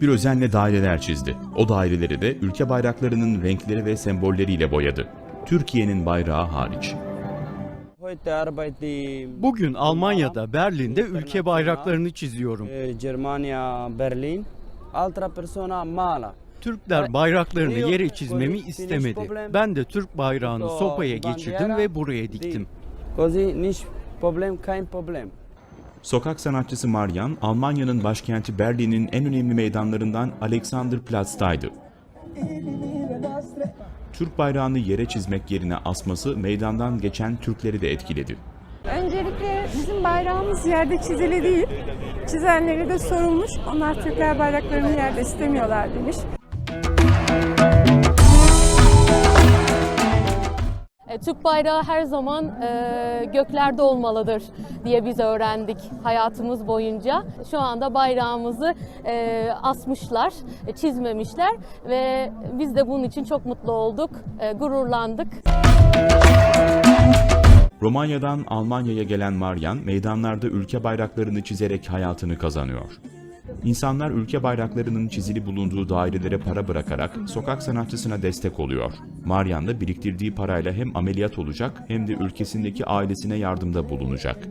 bir özenle daireler çizdi. O daireleri de ülke bayraklarının renkleri ve sembolleriyle boyadı. Türkiye'nin bayrağı hariç. Bugün Almanya'da Berlin'de ülke bayraklarını çiziyorum. äh, Germania, Berlin. Altra persona mala. Türkler bayraklarını yere çizmemi istemedi. Ben de Türk bayrağını sopaya geçirdim ve buraya diktim. Così problem, kein problem. Sokak sanatçısı Maryan, Almanya'nın başkenti Berlin'in en önemli meydanlarından Alexanderplatz'taydı. Türk bayrağını yere çizmek yerine asması meydandan geçen Türkleri de etkiledi. Öncelikle bizim bayrağımız yerde çizili değil. Çizenleri de sorulmuş. Onlar Türkler bayraklarını yerde istemiyorlar demiş. Türk bayrağı her zaman e, göklerde olmalıdır diye biz öğrendik hayatımız boyunca. Şu anda bayrağımızı e, asmışlar, e, çizmemişler ve biz de bunun için çok mutlu olduk, e, gururlandık. Romanya'dan Almanya'ya gelen Maryan, meydanlarda ülke bayraklarını çizerek hayatını kazanıyor. İnsanlar ülke bayraklarının çizili bulunduğu dairelere para bırakarak sokak sanatçısına destek oluyor. Maryan da biriktirdiği parayla hem ameliyat olacak hem de ülkesindeki ailesine yardımda bulunacak.